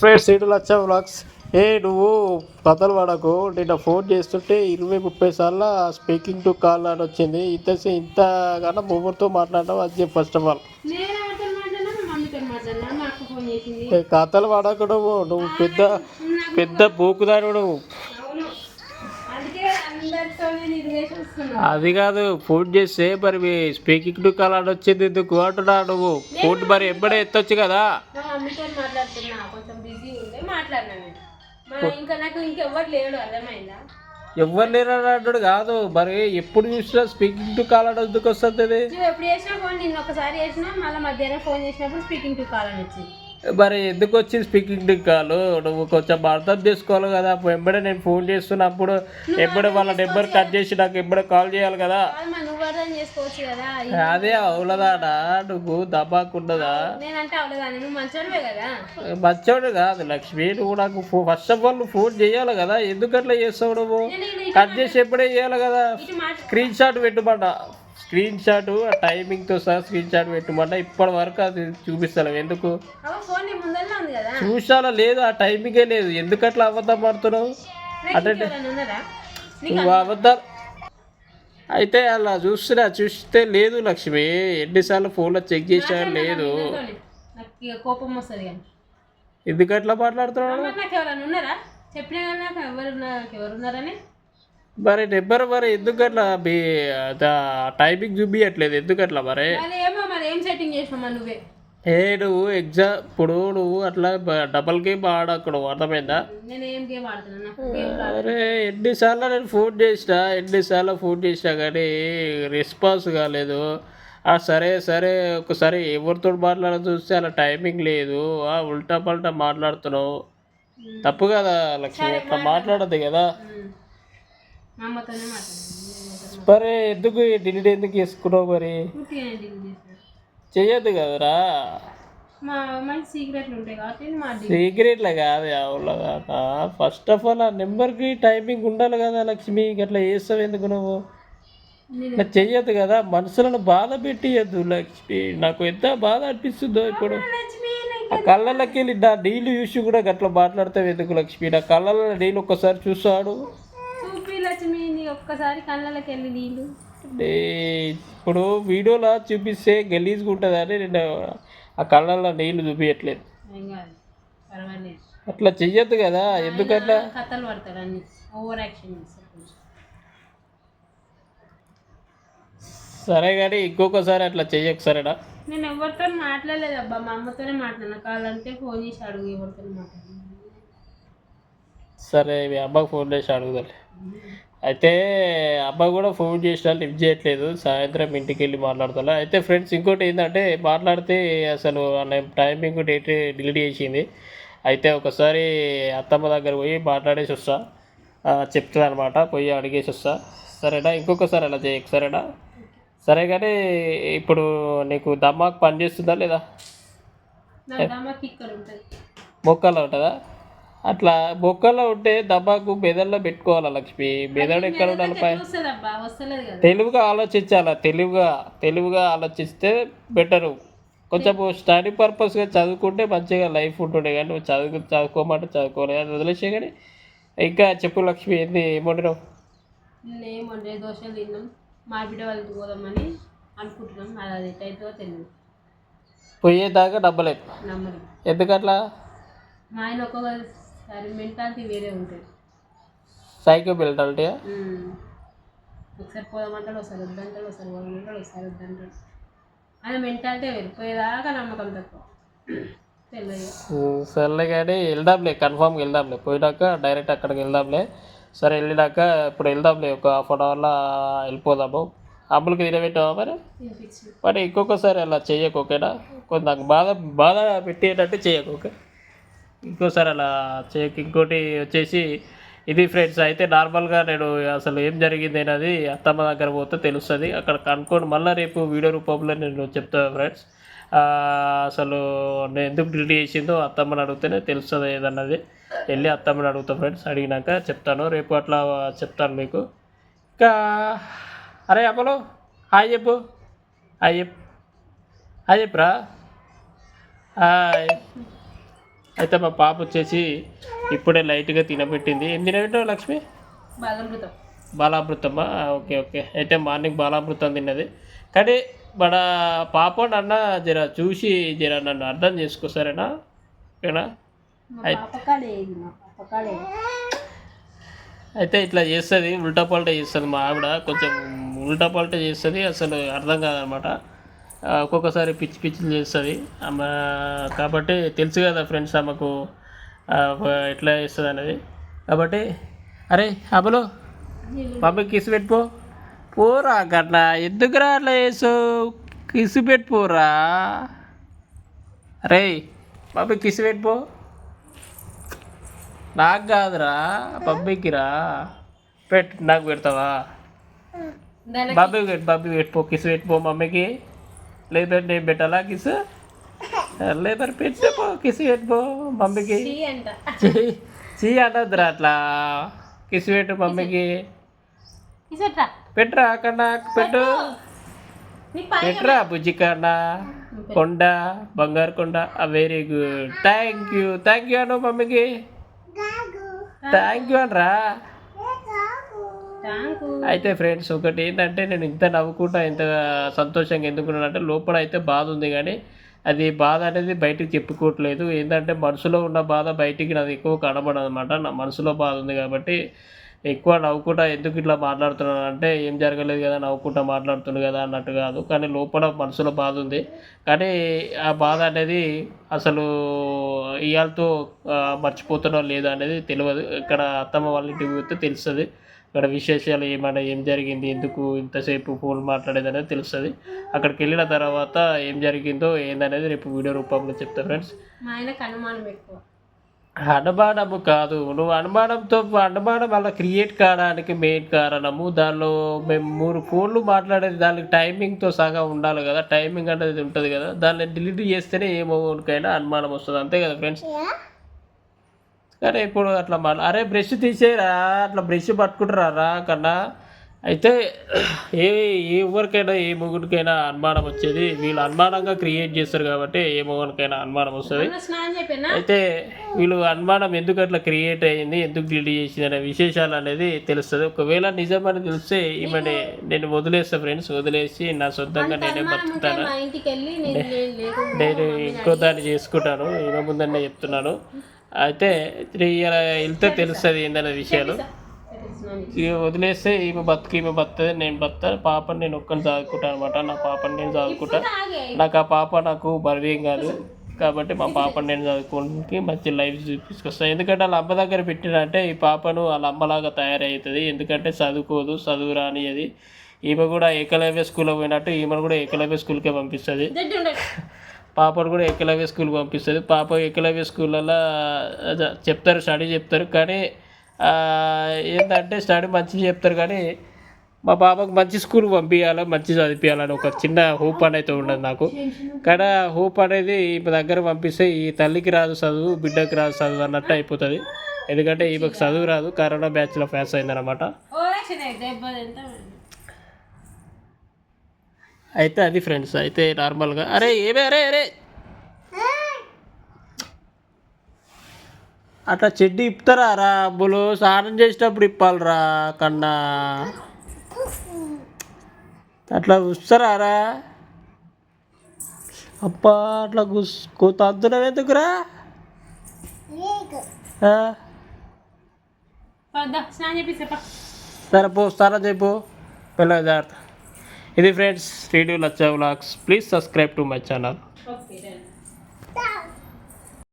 Friends సీటు Lachcha vlogs ఏ నువ్వు కథలు పడకు. నిన్న ఫోన్ చేస్తుంటే ఇరవై ముప్పై సార్లు స్పీకింగ్ టు కాల్ అని వచ్చింది. ఇంత ఇంతగానో ఎవరితో మాట్లాడడం అది చెప్పు ఫస్ట్ ఆఫ్ ఆల్ కథలు పడకు నువ్వు. నువ్వు పెద్ద పెద్ద బూకుదారు నువ్వు. అది కాదు ఫోన్ చేస్తే మరి మీ స్పీకింగ్ టు కాల్ అని వచ్చింది. ఎందుకు? అంటున్నా నువ్వు. ఫోన్ మరి ఎప్పుడే ఎత్తొచ్చు కదా. మాట్లాడినా నేను. మా ఇంకా నాకు ఇంకెవ్వరు లేడు అర్థమైందా? ఎవరు లేరు కాదు. మరి ఎప్పుడు చూసినా స్పీకింగ్ టు కాల్ అని ఎందుకు వస్తుంది? నువ్వు ఎప్పుడు చేసినా ఫోన్ నిన్న ఒకసారి చేసినా మళ్ళీ మధ్యాహ్నం ఫోన్ చేసినప్పుడు స్పీకింగ్ టు కాల్ అని వచ్చింది. మరి ఎందుకు వచ్చింది స్పీకింగ్ టు కాల్ నువ్వు కొంచెం అర్థం చేసుకోవాలి కదా. అప్పుడు ఎంబడే నేను ఫోన్ చేస్తున్నప్పుడు ఎంబడే వాళ్ళ నెంబర్ కట్ చేసి నాకు ఎంబడే కాల్ చేయాలి కదా. అర్థం చేసుకోవచ్చు కదా అదే అవులదాడా నువ్వు దబాకుండదా? నేనంటే నువ్వు మంచోడివే కదా. మంచోడు కాదు లక్ష్మి నువ్వు నాకు ఫస్ట్ ఆఫ్ ఆల్ నువ్వు ఫోన్ చేయాలి కదా ఎందుకు అట్లా చేస్తావు నువ్వు? కట్ చేసి ఎప్పుడే చేయాలి కదా? స్క్రీన్ షాట్ పెట్టమంట స్క్రీన్ షాట్ ఆ టైమింగ్తో సహా స్క్రీన్ షాట్ పెట్టమంట ఇప్పటి వరకు అది చూపిస్తాను ఎందుకు? చూసాలా లేదు? ఆ టైమింగే లేదు. ఎందుకు అట్లా అబద్ధం ఆడుతున్నావు? అంటే నువ్వు అబద్ధాలు అయితే అలా చూస్తున్నా చూస్తే లేదు లక్ష్మి. ఎన్నిసార్లు ఫోన్లో చెక్ చేసా లేదు. కోపం వస్తుంది కానీ. ఎందుకు అట్లా మాట్లాడుతున్నావు మరి నాకు ఎవరైనా ఉన్నారా? చెప్పినా కానీ నాకు ఎవరు నాకు ఎవరు ఉన్నారని? మరి నెంబర్ మరి ఎందుకు అట్లా మీ టైమింగ్ చూపించట్లేదు ఎందుకు అట్లా మరి? మరి ఏమో మరి ఏం సెట్టింగ్ చేసినామా నువ్వే? ఏ నువ్వు ఎగ్జామ్ ఇప్పుడు నువ్వు అట్లా డబల్ గేమ్ ఆడక్కడ అర్థమైందా? అరే ఎన్నిసార్లు నేను ఫోన్ చేసిన ఎన్నిసార్లు ఫోన్ చేసినా కానీ రెస్పాన్స్ కాలేదు. ఆ సరే సరే ఒకసారి ఎవరితో మాట్లాడ చూస్తే అలా టైమింగ్ లేదు. ఆ ఉల్టా పల్టా మాట్లాడుతున్నావు. తప్పు కదా లక్ష్మి అట్లా మాట్లాడద్దు కదా. మరి ఎందుకు డిలీట్ ఎందుకు చేసుకున్నావు మరి? చెయ్యొద్దు కదరా. సీక్రెట్లు కాదు అవులదాట ఫస్ట్ ఆఫ్ ఆల్ ఆ నెంబర్కి టైమింగ్ ఉండాలి కదా లక్ష్మి అట్లా చేస్తావు ఎందుకు నువ్వు? ఇట్లా చెయ్యొద్దు కదా మనసులను బాధ పెట్టియద్దు లక్ష్మి. నాకు ఎంత బాధ అనిపిస్తుందో ఇప్పుడు. ఆ కళ్ళకి వెళ్ళి నా నీళ్ళు చూసి కూడా గట్లా మాట్లాడతావు ఎందుకు లక్ష్మి? నా కళ్ళలో నీళ్ళు ఒక్కసారి చూస్తాడు. లక్ష్మి ఒక్కసారి వెళ్ళి నీళ్ళు. నే ఇప్పుడు వీడియోలో చూపిస్తే గలీజ్గా ఉంటుందని నేను ఆ కళ్ళల్లో నీళ్ళు చూపించట్లేదు అట్లా చెయ్యొద్దు కదా ఎందుకట్లా? కథలు పడతాడు అన్ని. Over action. సరే కానీ ఇంకొకసారి అట్లా చెయ్యకు సరేనా? నేను ఎవరితో మాట్లాడలేదు అబ్బా మా అమ్మతోనే మాట్లాడినా. కావాలంటే ఫోన్ చేసి అడుగు ఎవరితో మాట్లాడినా. సరే మీ అమ్మకు ఫోన్ చేసి అడుగుదలే అయితే అమ్మ కూడా ఫోన్ చేసినా లిఫ్ట్ చేయట్లేదు. సాయంత్రం ఇంటికి వెళ్ళి మాట్లాడుతా అయితే ఫ్రెండ్స్ ఇంకోటి ఏంటంటే మాట్లాడితే అసలు టైమింగ్ డేట్ డిలీట్ చేసింది. అయితే ఒకసారి అత్తమ్మ దగ్గర పోయి మాట్లాడేసి వస్తా. చెప్తుంది అనమాట పోయి అడిగేసి వస్తా. సరేనా? ఇంకొకసారి అలా చేయకు సరేనా? సరే కానీ ఇప్పుడు నీకు దమ్మాకు పని చేస్తుందా లేదా బొక్కలో ఉంటుందా? అట్లా బొక్కలో ఉంటే దబాకు బెదల్లో పెట్టుకోవాలా లక్ష్మి? బెదడు ఎక్కడ ఉండాలి తెలివిగా ఆలోచించాలా? తెలివిగా తెలివిగా ఆలోచిస్తే బెటరు కొంచెం స్టడీ పర్పస్గా చదువుకుంటే మంచిగా లైఫ్ ఉంటుండే కానీ నువ్వు చదువు చదువుకోమంటే చదువుకోలే అది వదిలేసే కానీ ఇంకా చెప్పు లక్ష్మి ఏంది ఏమంటున్నావు? నేను వండే దోశలు తిన్నాం. మా బిడ్డ వాళ్ళకి పోదామని అనుకుంటున్నాం. అది అది ఎట్టయితుందో తెలియదు పోయేదాకా డబ్బలేదు ఎందుకట్లా? మా ఆయన ఒక్కొక్కసారి మెంటాలిటీ వేరే ఉంటుంది. Psycho mentality. ఒకసారి పోదామంటాడు ఒకసారి వద్దంటాడు ఒకసారి పోదామంటాడు ఒకసారి వద్దంటాడు. ఆయన మెంటాలిటీ వేరు పోయేదాకా నమ్మకం తక్కువ. సర్లే కానీ వెళ్దాంలే కన్ఫామ్గా వెళ్దాంలే. పోయినాక డైరెక్ట్ అక్కడికి వెళ్దాంలే. సరే వెళ్ళినాక ఇప్పుడు వెళ్దాంలే ఒక హాఫ్ అన్ అవర్లో వెళ్ళిపోదాము. అమ్ములకి తినబెట్టావా మరి? మరి ఇంకొకసారి అలా చెయ్యకు ఓకేనా? నాకు బాధ బాధ పెట్టేటట్టు చేయకు ఓకే? ఇంకోసారి అలా చేయక ఇంకోటి వచ్చేసి ఇది ఫ్రెండ్స్ అయితే నార్మల్గా నేను అసలు ఏం జరిగింది అనేది అత్తమ్మ దగ్గర పోతే తెలుస్తుంది. అక్కడ కనుక్కొని మళ్ళీ రేపు వీడియో రూపంలో నేను చెప్తాను ఫ్రెండ్స్ అసలు నేను ఎందుకు డిలీట్ చేసిందో అత్తమ్మని అడిగితేనే తెలుస్తుంది ఏదన్నది. వెళ్ళి అత్తమ్మని అడుగుతా ఫ్రెండ్స్ అడిగినాక చెప్తాను. రేపు అట్లా చెప్తాను మీకు. ఇంకా అరే అమ్మలు హాయ్ చెప్పు. హాయ్ చెప్పు. హాయ్ చెప్పురా హాయ్. అయితే మా పాప వచ్చేసి ఇప్పుడే లైట్గా తినబెట్టింది. ఏం తినబెట్టావు లక్ష్మి? బాలామృతం. బాలామృతమా? Okay okay. అయితే మార్నింగ్ బాలామృతం తిన్నది. కానీ మన పాప నన్న జర చూసి జర నన్ను అర్థం చేసుకో సరేనా? ఓకేనా? అయితే ఇట్లా చేస్తుంది ఉల్టా పల్టా చేస్తుంది మా ఆవిడ. కొంచెం ఉల్టా పల్టా చేస్తుంది అసలు అర్థం కాదనమాట. ఒక్కొక్కసారి పిచ్చి పిచ్చిలు చేస్తుంది. ఆమె కాబట్టి తెలుసు కదా ఫ్రెండ్స్ ఆమెకు ఎట్లా చేస్తుంది అనేది. కాబట్టి అరే అమలు మమ్మీ కిసి పెట్టుకో. పోరా గట్ల ఎందుకురా అట్లా చేసావు కిసి పెట్టుకోరా. అరే మమ్మీ కిసి పెట్టుకో. నాకు కాదురా మమ్మీకిరా పెట్టు నాకు పెడతావా? బాబీ పెట్టు బాబీ పెట్టుకో కిస్ పెట్టుకో మమ్మీకి. లేదు నేను పెట్టాలా? కిస్? లేదు మరి పెట్టుకో కిస్ పెట్టుకో మమ్మీకి. చీ అంట. చీ చీ అనద్దురా అట్లా. కిస్ పెట్టు మమ్మీకి. పెట్టురా కన్నా? పెట్టు. నీకు పని పెట్టురా బుజ్జి కన్నా కొండ బంగారు కొండ very good. Thank you. Thank you Anu మమ్మీకి. థ్యాంక్ యూ అనరా. అయితే ఫ్రెండ్స్ ఒకటి ఏంటంటే నేను ఇంత నవ్వుకుంటా ఇంత సంతోషంగా ఎందుకున్నానంటే లోపల అయితే బాధ ఉంది కానీ అది బాధ అనేది బయటికి చెప్పుకోవట్లేదు. ఏంటంటే మనసులో ఉన్న బాధ బయటికి నాకు ఎక్కువ కనబడదు అనమాట నా మనసులో బాధ ఉంది కాబట్టి ఎక్కువ నవ్వుకుంటా ఎందుకు ఇట్లా మాట్లాడుతున్నాను అంటే ఏం జరగలేదు కదా నవ్వుకుంటా మాట్లాడుతుంది కదా అన్నట్టు కాదు. కానీ లోపల మనసులో బాధ ఉంది. కానీ ఆ బాధ అనేది అసలు ఇవాళతో మర్చిపోతున్నా లేదా అనేది తెలియదు ఇక్కడ అత్తమ్మ వాళ్ళ ఇంటికి పోతే తెలుస్తుంది. ఇక్కడ విశేషాలు ఏమైనా ఏం జరిగింది ఎందుకు ఇంతసేపు ఫోన్ మాట్లాడేది అనేది తెలుస్తుంది. అక్కడికి వెళ్ళిన తర్వాత ఏం జరిగిందో ఏందనేది రేపు వీడియో రూపంలో చెప్తా ఫ్రెండ్స్. మా ఆయనకు అనుమానం ఎక్కువ. అనుమానము కాదు. నువ్వు అనుమానంతో అనుమానం అలా క్రియేట్ కావడానికి మెయిన్ కారణము దానిలో మేము మూడు ఫోన్లు మాట్లాడేది దానికి టైమింగ్తో సగం ఉండాలి కదా. టైమింగ్ అనేది ఉంటుంది కదా. దాన్ని డిలీట్ చేస్తేనే ఏమోకైనా అనుమానం వస్తుంది. అంతే కదా ఫ్రెండ్స్? కానీ ఇప్పుడు అట్లా మన అరే బ్రష్ తీసేరా అట్లా బ్రష్ పట్టుకుంటారా రా కన్నా. అయితే ఏ ఏ ఎవరికైనా ఏ మొగుడికైనా అనుమానం వచ్చేది వీళ్ళు అనుమానంగా క్రియేట్ చేస్తారు కాబట్టి ఏ మొగుడికైనా అనుమానం వస్తుంది. అయితే వీళ్ళు అనుమానం ఎందుకు అట్లా క్రియేట్ అయ్యింది ఎందుకు డిలీట్ చేసింది అనే విశేషాలు అనేది తెలుస్తుంది. ఒకవేళ నిజమని తెలిస్తే ఈమెని నేను వదిలేస్తా ఫ్రెండ్స్ వదిలేసి నా సొంతంగా నేనే బతుకుతాను? నేను ఇంకో దాన్ని చేసుకుంటాను ఈమె ముందనే చెప్తున్నాను. అయితే ఇలా వెళ్తే తెలుస్తుంది ఏందనే విషయాలు. ఇక వదిలేస్తే ఈమె బతుకు ఈమె బతుంది నేను బతా పాపని నేను ఒక్కని చదువుకుంటాను అనమాట నా పాపని నేను చదువుకుంటా నాకు ఆ పాప నాకు బరువేం కాదు. కాబట్టి మా పాపని నేను చదువుకోవడానికి మంచి లైఫ్ చూపించుకొస్తాను ఎందుకంటే వాళ్ళ అమ్మ దగ్గర పెట్టినంటే ఈ పాపను వాళ్ళ అమ్మలాగా తయారవుతుంది. ఎందుకంటే చదువుకోదు చదువు రానియది ఈమె కూడా ఏకలవ్య స్కూల్లో పోయినట్టు ఈమెను కూడా ఏకలవ్య స్కూల్కే పంపిస్తుంది. పాపను కూడా ఎక్కలవే స్కూల్ పంపిస్తుంది. పాప ఎక్కలవే స్కూళ్ళల్లో చెప్తారు స్టడీ చెప్తారు. కానీ ఏంటంటే స్టడీ మంచిగా చెప్తారు కానీ మా పాపకు మంచి స్కూల్ పంపించాలి మంచి చదివించాలని ఒక చిన్న హోప్ అనేది ఉండదు నాకు. కానీ ఆ హోప్ అనేది ఈమె దగ్గర పంపిస్తే ఈ తల్లికి రాదు చదువు బిడ్డకి రాదు చదువు అన్నట్టు అయిపోతుంది. ఎందుకంటే ఈమెకు చదువు రాదు. కరోనా బ్యాచ్లో పాస్ అయిందనమాట అయితే అది ఫ్రెండ్స్ అయితే నార్మల్గా అరే ఏమే అరే అరే. అట్లా చెడ్డి ఇప్పుతారా రా అబ్బులు? స్నానం చేసేటప్పుడు ఇప్పాలరా కన్నా. అట్లా వస్తారా రా? అబ్బా అట్లా గుస్ తద్దునం ఎందుకురా? సరే పో స్నానం చేయపో పిల్ల జాగ్రత్త. ఇది friends radio Lachha vlogs. Please subscribe to my channel. Okay